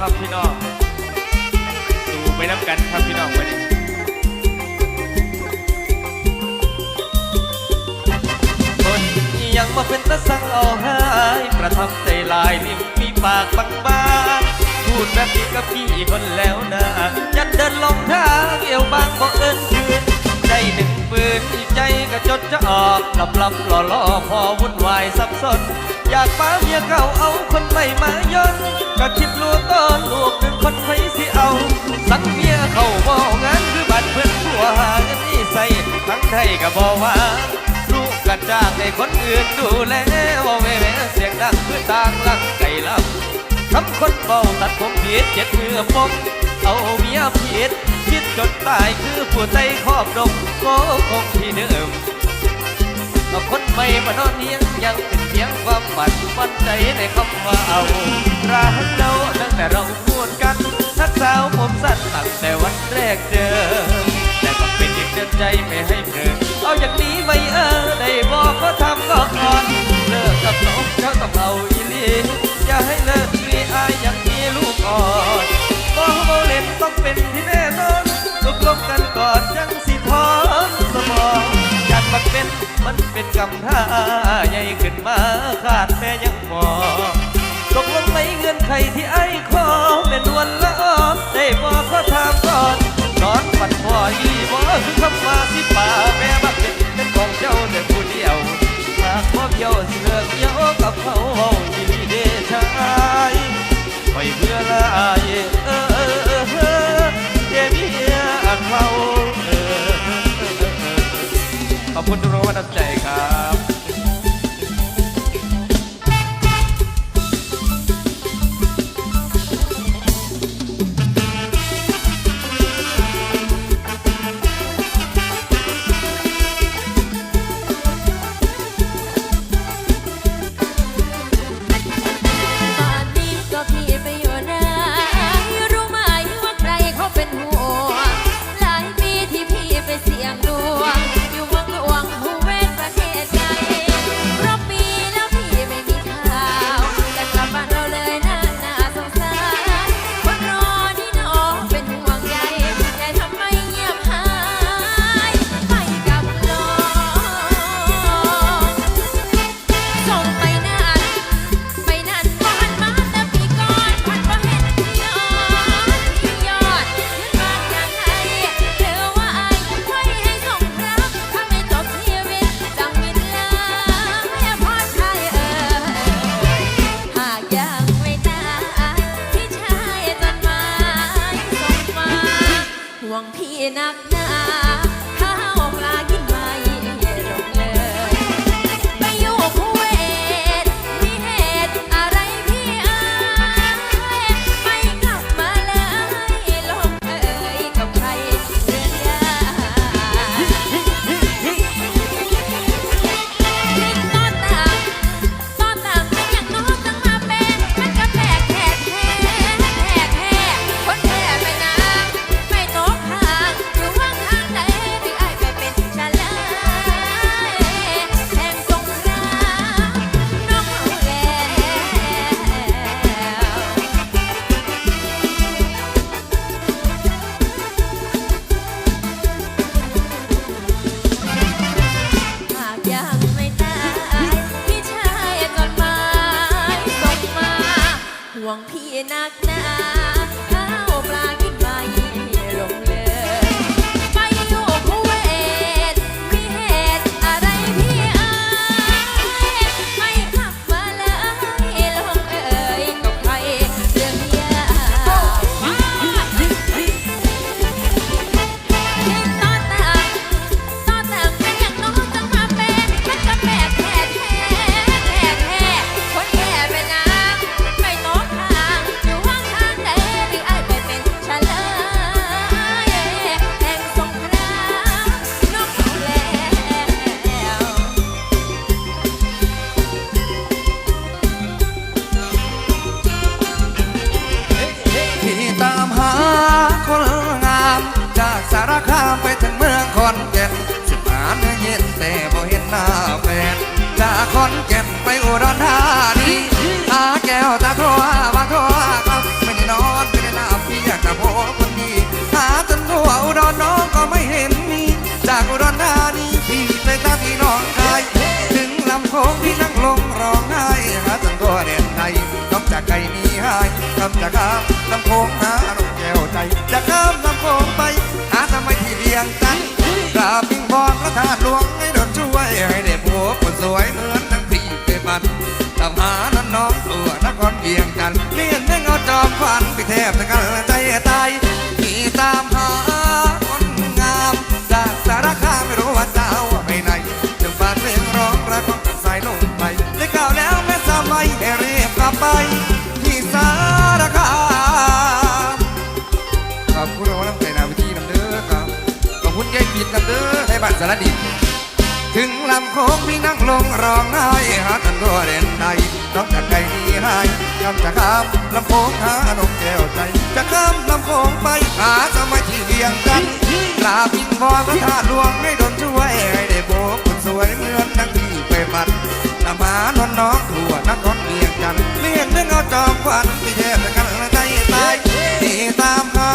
ครับพี่น้อง ดูไปน้ำกันครับพี่น้องวันนี้คนยังมาเป็นตะสังเอาหาย ประทับใจลายนิ่มมีปากบางบางพูดแบบนี้กับพี่คนแล้วนะยัดเดินลงทางเอวบางบ่เอินคืน ใจหนึ่งปืนอีกใจก็จดจะออกลำลำหล่อล่อพอวุ่นวายสับสน อยากป้าเมียเก่าเอาคนใหม่มาย้อนก็คิดลูกต้อนลูกหนึ่งคนไฟสิเอา สั่งเมียเขาบอกงานคือบัตรเพื่อนผัวหาเงินนี่ใส่ทั้งไทยก็บอกว่าลูกกระจ้างให้คนอื่นดูแลว่าแม่เสียงดังเพื่อต่างลังไก่ลำทำคนเบาตัดผมผิดเจ็ดมือปมเอาเมียผิดคิด จนตายคือผู้ใจครอบดมโกคงที่เดิมเอาคนใหม่มานอนเนียงยังเป็นเพียงความฝันมั่นใจในคำว่าเอารักเราตั้งแต่เราพูดกันทักสาวผมสั้นตั้งแต่วันแรกเจอแต่ก็เป็นอีกเดินใจไม่ให้เผลอเอาอย่างนี้ไม่เออได้บอกก็ทำก็ก่อนเลิกกับน้องเจ้าต้องเอาอีลี มันเป็นกำท่าใหญ่ขึ้นมาขาดแม่ยังพอตกลงไม่เงินใครที่ไอ้ขอเป็นวลละอ้อได้บอกก็ถามก่อนนอนฝันพ่ออีบ่คือคำว่าสิป่าแม่บักเป็นเป็นของเจ้าแต่ คุณทุกคนน้ำใจครับ ห่วงพี่นักหนา หน้าแฟนจากคอนแก่นไปอุดรธานีอาแก้วตาโทรมาโทรครับไม่ได้นอนไม่ได้หลับพี่อยากจะพบคนดีหาจนทั่วอุดรน้องก็ไม่เห็นมีจากอุดรธานีพี่ไปตาพี่น้องไทยถึงลำโค้งพี่นั่งลงร้องไห้หาจนทั่วแดนไทยต้องจากไกลมีหายคำจากข้ลำโค้งหาลงแก้วใจจากคำลำโค้งไปหาทำไมที่เลี้ยงใจ วคนสวยเหมือนทั้งที่เคยมันตามหาน้องน้องตัวนครเวียงจันทร์เลียนให้เงาจอมควันไปแทบจะกันใจตายที่ตามหาคนงามจากสารคามไม่รู้ว่าเจ้าไปไหนจึงฝากเพลงร้องรักของสายลงไปได้ข่าวแล้วแม่สมัยให้รีบกลับไปที่สารคามขอบคุณเราน้ำใจนาวิธีน้ำเด้อครับขอบคุณยายปิดน้ำเด้อให้บัตรสารดิน ถึงลำโค้งพี่นั่งลงร้องไห้หาท่านก็เด่นในน้องจากไกลนี้ให้กำจะข้ามลำโค้งหาอนกแก้วใจ จะข้ามลำโค้งไปหาสมัยที่เบียงกันลาบินวอนพระธาตุหลวงให้ดนช่วยให้ได้โบกคนสวยเหมือนดังที่ไปบัดนำมานอนน้องทั่วนักร้อนเบียงกันเมียห็นึงเอาจอมควันไปแย่แต่กันละใจตายหนีตามหา